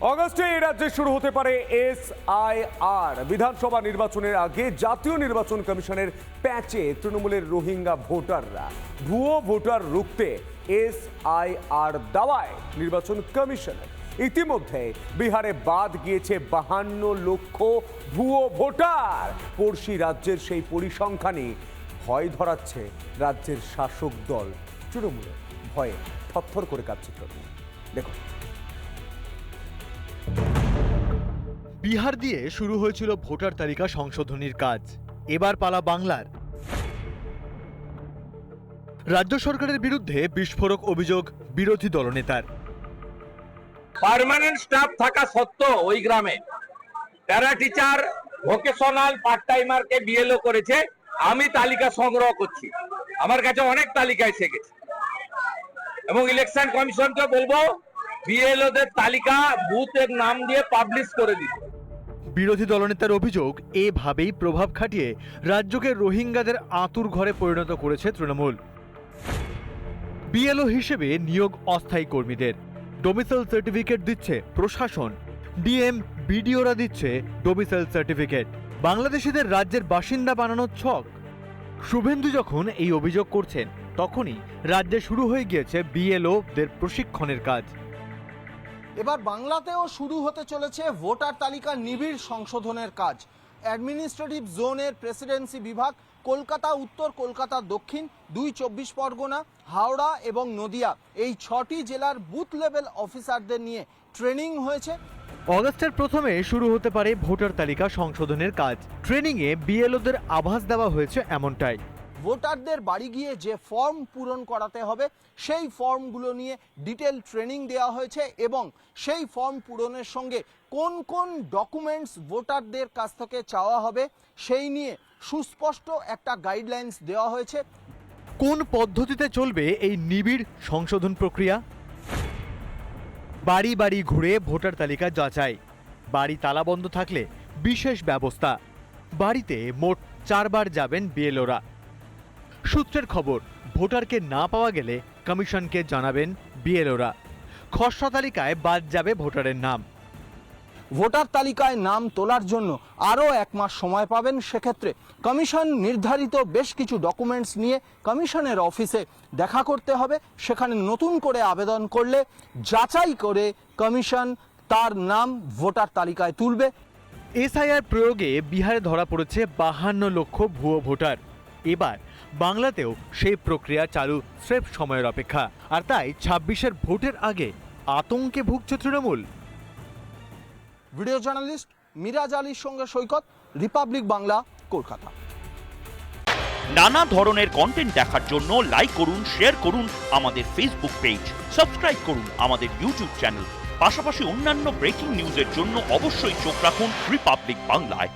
অগস্টে এই রাজ্যে শুরু হতে পারে এস আই আর। বিধানসভা নির্বাচনের আগে জাতীয় নির্বাচন কমিশনের প্যাচে তৃণমূলের রোহিঙ্গা ভোটাররা। ভুয়ো ভোটার রুখতে এস আই আর দাওয়ায় নির্বাচন কমিশনের ইতিমধ্যে বিহারে বাদ গিয়েছে বাহান্ন লক্ষ ভুয়ো ভোটার। পড়শি রাজ্যের সেই পরিসংখ্যানই ভয় ধরাচ্ছে রাজ্যের শাসক দল। তৃণমূলের ভয়ে থরথর করে কাঁপছে তৃণমূল। দেখুন। বিহার দিয়ে শুরু হয়েছিল ভোটার তালিকা সংশোধনীর কাজ। এবার পালা বাংলার। রাজ্য সরকারের বিরুদ্ধে বিস্ফোরক অভিযোগ বিরোধী দলনেতার। পার্মানেন্ট স্টাফ থাকা সত্ত্বেও ওই গ্রামে প্যারা টিচার ভোকেশনাল পার্ট টাইমারকে বিএলও করেছে, আমি তালিকা সংগ্রহ করছি। আমার কাছে অনেক তালিকা এসে গেছে। এবং ইলেকশন কমিশনকে বলব বিএলওদের তালিকা বুথের নাম দিয়ে পাবলিশ করে দিতে বিরোধী দলনেতার অভিযোগ, এভাবেই প্রভাব খাটিয়ে রাজ্যকে রোহিঙ্গাদের আতুর ঘরে পরিণত করেছে তৃণমূল। বিএলও হিসেবে নিয়োগ অস্থায়ী কর্মীদের। ডোমিসাইল সার্টিফিকেট দিচ্ছে প্রশাসন। ডিএম, বিডিওরা দিচ্ছে ডোমিসাইল সার্টিফিকেট বাংলাদেশিদের রাজ্যের বাসিন্দা বানানোর ছক। শুভেন্দু যখন এই অভিযোগ করছেন, তখনই রাজ্যে শুরু হয়ে গিয়েছে বিএলওদের প্রশিক্ষণের কাজ। এবার বাংলাতেও শুরু হতে চলেছে ভোটার তালিকা নিবিড় সংশোধনের কাজ। অ্যাডমিনিস্ট্রেটিভ জোনের প্রেসিডেন্সি বিভাগ, কলকাতা উত্তর, কলকাতা দক্ষিণ, দুই চব্বিশ পরগনা, হাওড়া এবং নদিয়া। এই ছটি জেলার বুথ লেভেল অফিসারদের নিয়ে ট্রেনিং হয়েছে। অগস্টের প্রথমে শুরু হতে পারে ভোটার তালিকা সংশোধনের কাজ। ট্রেনিংয়ে বিএলওদের আভাস দেওয়া হয়েছে এমনটাই। ভোটারদের বাড়ি গিয়ে যে ফর্ম পূরণ করাতে হবে, সেই ফর্মগুলো নিয়ে ডিটেল ট্রেনিং দেওয়া হয়েছে এবং সেই ফর্ম পূরণের সঙ্গে কোন কোন ডকুমেন্টস ভোটারদের কাছ থেকে চাওয়া হবে, সেই নিয়ে সুস্পষ্ট একটা গাইডলাইন্স দেওয়া হয়েছে। কোন পদ্ধতিতে চলবে এই নিবিড় সংশোধন প্রক্রিয়া? বাড়ি বাড়ি ঘুরে ভোটার তালিকা যাচাই। বাড়ি তালাবন্ধ থাকলে বিশেষ ব্যবস্থা। বাড়িতে মোট চারবার যাবেন বিএলওরা। সূত্রের খবর ভোটারকে না পাওয়া গেলে কমিশনকে জানাবেন বিএলওরা। খসড়া তালিকায় বাদ যাবে ভোটারের নাম। ভোটার তালিকায় নাম তোলার জন্য আরও এক মাস সময় পাবেন সেক্ষেত্রে। কমিশন নির্ধারিত বেশ কিছু ডকুমেন্টস নিয়ে কমিশনের অফিসে দেখা করতে হবে। সেখানে নতুন করে আবেদন করলে যাচাই করে কমিশন তার নাম ভোটার তালিকায় তুলবে। এসআইআর প্রয়োগে বিহারে ধরা পড়েছে বাহান্ন লক্ষ ভুয়ো ভোটার। এবার বাংলাতেও সেই প্রক্রিয়া চালু স্রেফ সময়ের অপেক্ষা। আর তাই ছাব্বিশের ভোটের আগে আতঙ্কে ভুগছে তৃণমূল। ভিডিও জার্নালিস্ট মিরাজ আলীর সঙ্গে সৈকত রিপাবলিক বাংলা কলকাতা। নানা ধরনের কন্টেন্ট দেখার জন্য লাইক করুন শেয়ার করুন আমাদের ফেসবুক পেজ সাবস্ক্রাইব করুন আমাদের ইউটিউব চ্যানেল পাশাপাশি অন্যান্য ব্রেকিং নিউজের জন্য অবশ্যই চোখ রাখুন রিপাবলিক বাংলায়